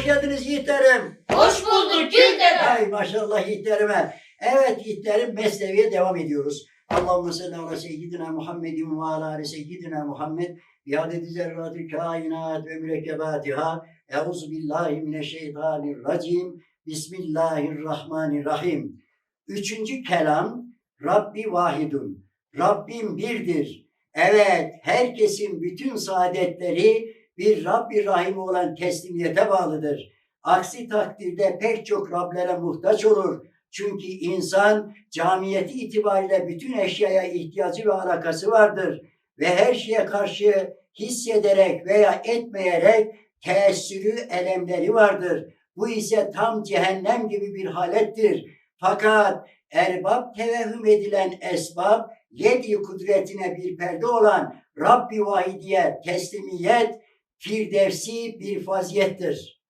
Hoş geldiniz yiğitlerim. Hoş bulduk dede. Ay maşallah yiğitlerime. Evet yiğitlerim mesneviye devam ediyoruz. Allahümme salli ala seyyidina Muhammedin ve ala ali seyyidina Muhammed. Biadeti zerratü kainat ve mürekkebatiha. Euzu billahi mineşşeytanirracim. Bismillahirrahmanirrahim. Üçüncü kelam Rabbi vahidun. Rabbim birdir. Evet, herkesin bütün saadetleri bir Rabbi Rahim olan teslimiyete bağlıdır. Aksi takdirde pek çok Rablere muhtaç olur. Çünkü insan camiyeti itibariyle bütün eşyaya ihtiyacı ve alakası vardır. Ve her şeye karşı hissederek veya etmeyerek teessürü, elemleri vardır. Bu ise tam cehennem gibi bir halettir. Fakat erbab tevehhüm edilen esbab, yedi kudretine bir perde olan Rabbi Vahidiye teslimiyet, firdevsi bir faziyettir.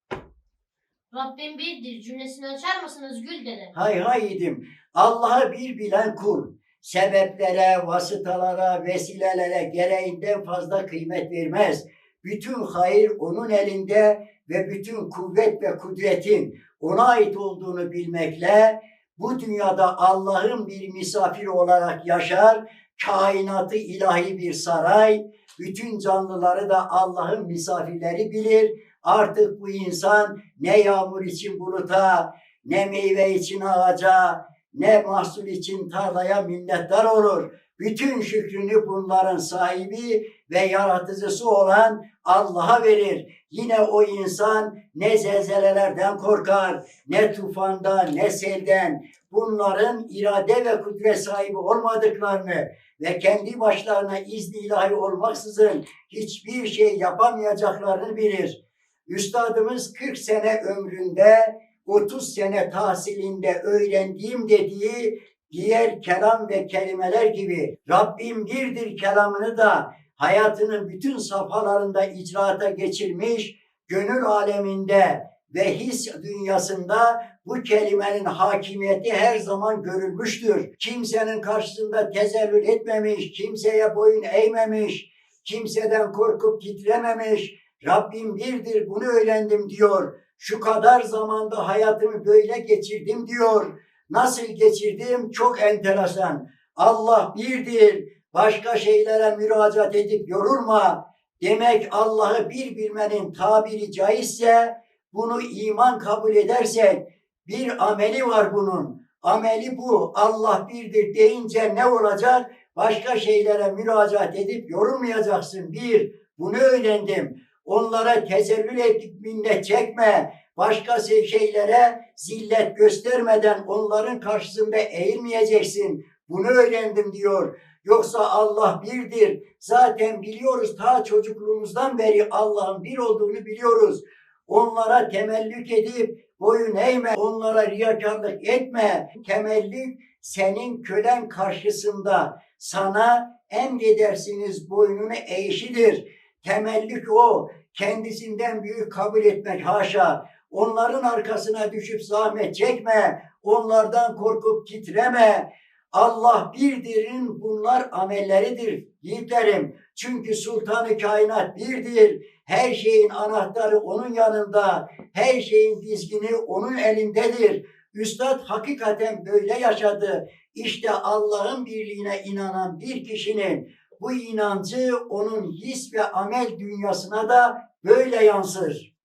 Rabbim birdir cümlesini açar mısınız Gül dede? Hay hay yedim. Allah'ı bir bilen kul, sebeplere, vasıtalara, vesilelere gereğinden fazla kıymet vermez. Bütün hayır onun elinde ve bütün kuvvet ve kudretin ona ait olduğunu bilmekle bu dünyada Allah'ın bir misafiri olarak yaşar, kainatı ilahi bir saray, bütün canlıları da Allah'ın misafirleri bilir. Artık bu insan ne yağmur için buluta, ne meyve için ağaca, ne mahsul için tarlaya minnettar olur. Bütün şükrünü bunların sahibi ve yaratıcısı olan Allah'a verir. Yine o insan ne zelzelelerden korkar, ne tufandan, ne selden. Bunların irade ve kudret sahibi olmadıklarını ve kendi başlarına izni ilahi olmaksızın hiçbir şey yapamayacaklarını bilir. Üstadımız 40 sene ömründe 30 sene tahsilinde öğrendiğim dediği diğer kelam ve kelimeler gibi Rabbim birdir kelamını da hayatının bütün safhalarında icraata geçirmiş, gönül aleminde ve his dünyasında bu kelimenin hakimiyeti her zaman görülmüştür. Kimsenin karşısında tezellül etmemiş, kimseye boyun eğmemiş, kimseden korkup titrememiş, Rabbim birdir bunu öğrendim diyor. Şu kadar zamanda hayatımı böyle geçirdim diyor. Nasıl geçirdim? Çok enteresan. Allah birdir. Başka şeylere müracaat edip yorulma. Demek Allah'ı bir bilmenin tabiri caizse bunu iman kabul edersek bir ameli var bunun. Ameli bu. Allah birdir deyince ne olacak? Başka şeylere müracaat edip yorulmayacaksın. Bir, bunu öğrendim. Onlara tezellül edip minnet çekme. Başka şeylere zillet göstermeden onların karşısında eğilmeyeceksin. Bunu öğrendim diyor. Yoksa Allah birdir. Zaten biliyoruz ta çocukluğumuzdan beri Allah'ın bir olduğunu biliyoruz. Onlara temellük edip boyun eğme, onlara riyakarlık etme. Temellük senin kölen karşısında sana emredersiniz boynunu eğişidir. Temellük o. Kendisinden büyük kabul etmek haşa. Onların arkasına düşüp zahmet çekme. Onlardan korkup titreme. Allah birdirin bunlar amelleridir yiğitlerim. Çünkü sultanı kainat birdir. Her şeyin anahtarı onun yanında. Her şeyin dizgini onun elindedir. Üstad hakikaten böyle yaşadı. İşte Allah'ın birliğine inanan bir kişinin bu inancı onun his ve amel dünyasına da böyle yansır.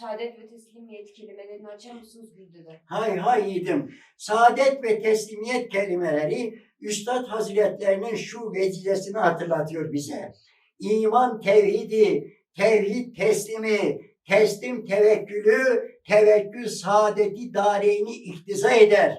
Saadet ve teslimiyet kelimelerini açar mısınız Güldü'de? Hay hay yiğidim. Saadet ve teslimiyet kelimeleri Üstad Hazretlerinin şu vecizesini hatırlatıyor bize. İman tevhidi, tevhid teslimi, teslim tevekkülü, tevekkül saadeti dareyni iktiza eder.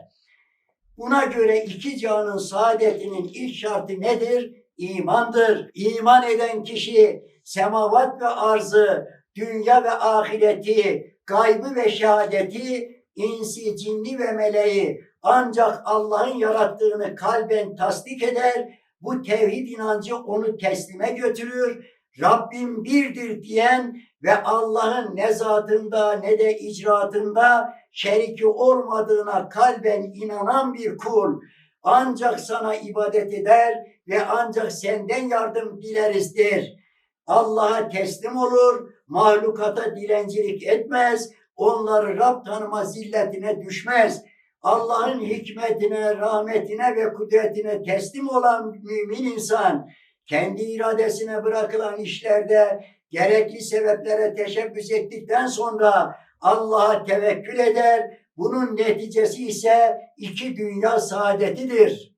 Buna göre iki canın saadetinin ilk şartı nedir? İmandır. İman eden kişi semavat ve arzı, dünya ve ahireti, gaybı ve şehadeti, insi, cinni ve meleği ancak Allah'ın yarattığını kalben tasdik eder. Bu tevhid inancı onu teslime götürür. Rabbim birdir diyen ve Allah'ın ne zatında ne de icraatında şeriki olmadığına kalben inanan bir kul ancak sana ibadet eder ve ancak senden yardım dileriz der. Allah'a teslim olur, mahlukata dilencilik etmez, onları Rab tanıma zilletine düşmez. Allah'ın hikmetine, rahmetine ve kudretine teslim olan mümin insan, kendi iradesine bırakılan işlerde gerekli sebeplere teşebbüs ettikten sonra Allah'a tevekkül eder. Bunun neticesi ise iki dünya saadetidir.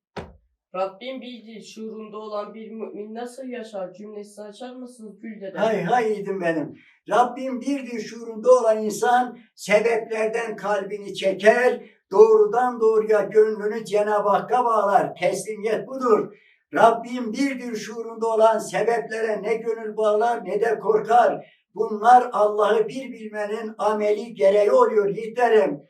Rabbim bildiği şuurunda olan bir mümin nasıl yaşar cümlesini açar mısınız Gül dede? Hay hay yiğidim benim. Rabbim bir şuurunda olan insan sebeplerden kalbini çeker, doğrudan doğruya gönlünü Cenab-ı Hakk'a bağlar. Teslimiyet budur. Rabbim birdir şuurunda olan sebeplere ne gönül bağlar ne de korkar. Bunlar Allah'ı bir bilmenin ameli gereği oluyor yiğitlerim.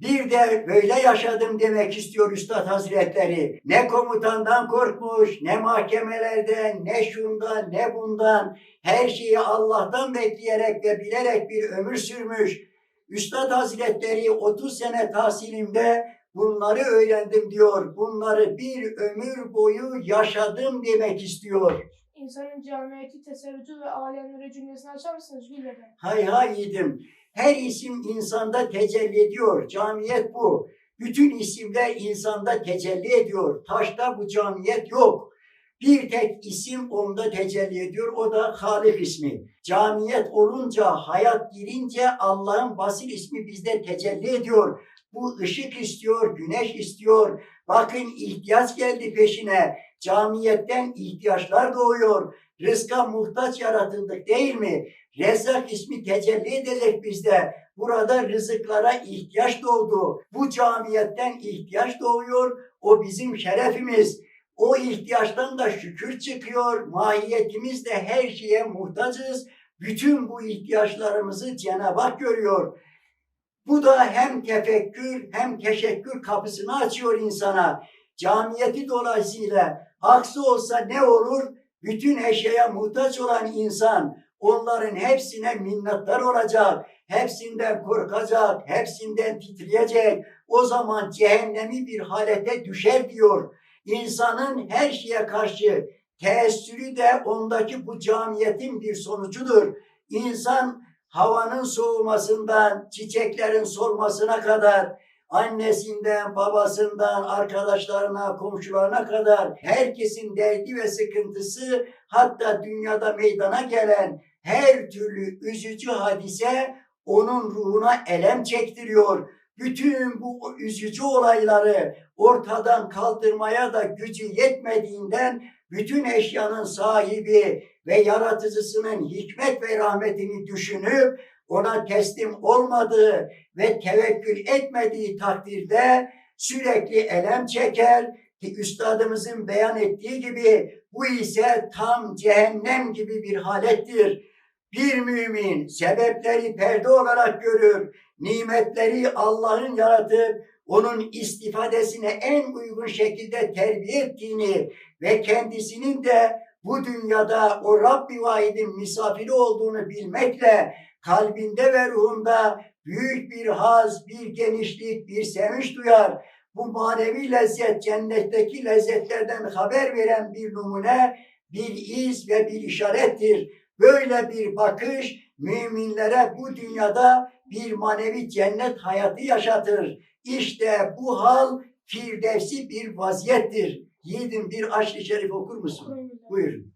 Bir de böyle yaşadım demek istiyor Üstad Hazretleri. Ne komutandan korkmuş, ne mahkemelerden, ne şundan, ne bundan. Her şeyi Allah'tan bekleyerek ve bilerek bir ömür sürmüş. Üstad Hazretleri 30 sene tahsilimde bunları öğrendim diyor. Bunları bir ömür boyu yaşadım demek istiyor. İnsanın camiyeti, teserrütü ve alemlere cümlesini açar mısınız Gülbeden? Hay hay yiğidim. Her isim insanda tecelli ediyor. Camiyet bu. Bütün isimler insanda tecelli ediyor. Taşta bu camiyet yok. Bir tek isim onda tecelli ediyor. O da Halik ismi. Camiyet olunca, hayat girince Allah'ın basit ismi bizde tecelli ediyor. Bu ışık istiyor, güneş istiyor. Bakın ihtiyaç geldi peşine. Camiyetten ihtiyaçlar doğuyor. Rızka muhtaç yaratıldık değil mi? Rezzak ismi tecelli edecek bizde. Burada rızıklara ihtiyaç doğdu. Bu camiyetten ihtiyaç doğuyor. O bizim şerefimiz. O ihtiyaçtan da şükür çıkıyor. Mahiyetimiz de her şeye muhtacız. Bütün bu ihtiyaçlarımızı Cenab-ı Hak görüyor. Bu da hem tefekkür hem teşekkür kapısını açıyor insana. Camiyeti dolayısıyla aksi olsa ne olur? Bütün eşyaya muhtaç olan insan onların hepsine minnettar olacak. Hepsinden korkacak, hepsinden titreyecek. O zaman cehennemi bir halete düşer diyor. İnsanın her şeye karşı teessürü de ondaki bu camiyetin bir sonucudur. İnsan havanın soğumasından, çiçeklerin solmasına kadar, annesinden, babasından, arkadaşlarına, komşularına kadar herkesin derdi ve sıkıntısı hatta dünyada meydana gelen her türlü üzücü hadise onun ruhuna elem çektiriyor. Bütün bu üzücü olayları ortadan kaldırmaya da gücü yetmediğinden bütün eşyanın sahibi ve yaratıcısının hikmet ve rahmetini düşünüp ona teslim olmadığı ve tevekkül etmediği takdirde sürekli elem çeker ki üstadımızın beyan ettiği gibi bu ise tam cehennem gibi bir halettir. Bir mümin sebepleri perde olarak görür, nimetleri Allah'ın yaratıp onun istifadesine en uygun şekilde terbiye ettiğini ve kendisinin de bu dünyada o Rabbi vahidin misafiri olduğunu bilmekle kalbinde ve ruhunda büyük bir haz, bir genişlik, bir sevinç duyar. Bu manevi lezzet cennetteki lezzetlerden haber veren bir numune, bir iz ve bir işarettir. Böyle bir bakış müminlere bu dünyada bir manevi cennet hayatı yaşatır. İşte bu hal firdevsi bir vaziyettir. Yiğidim bir aşk-ı şerif okur musun? Buyurun.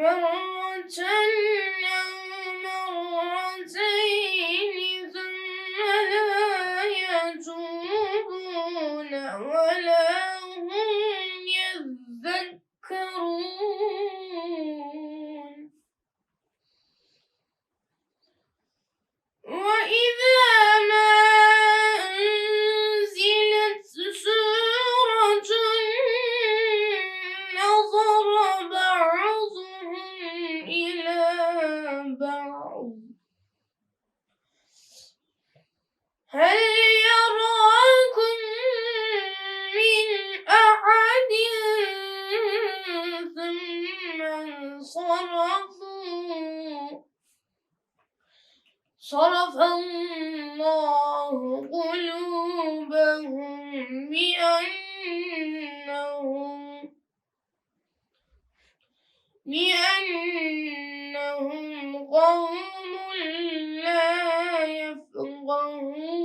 مرة ثم انصرفوا. صرف الله قلوبهم بأنهم بأنهم قوم لا يفقهون.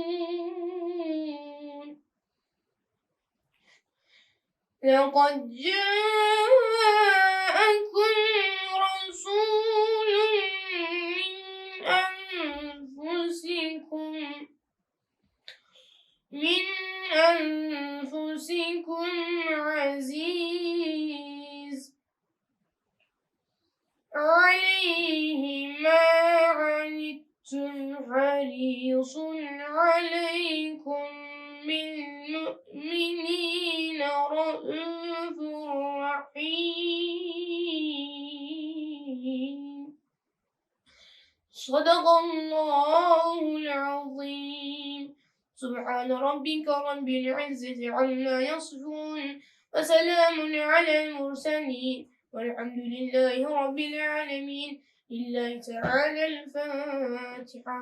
لقد جاءوا أنفسكم عزيز. عليه ما عنتم حريص عليكم بالمؤمنين رؤوف رحيم. صدق الله سبحان ربك رب العزة عما يصفون وسلام على المرسلين والحمد لله رب العالمين لله تعالى الفاتحة.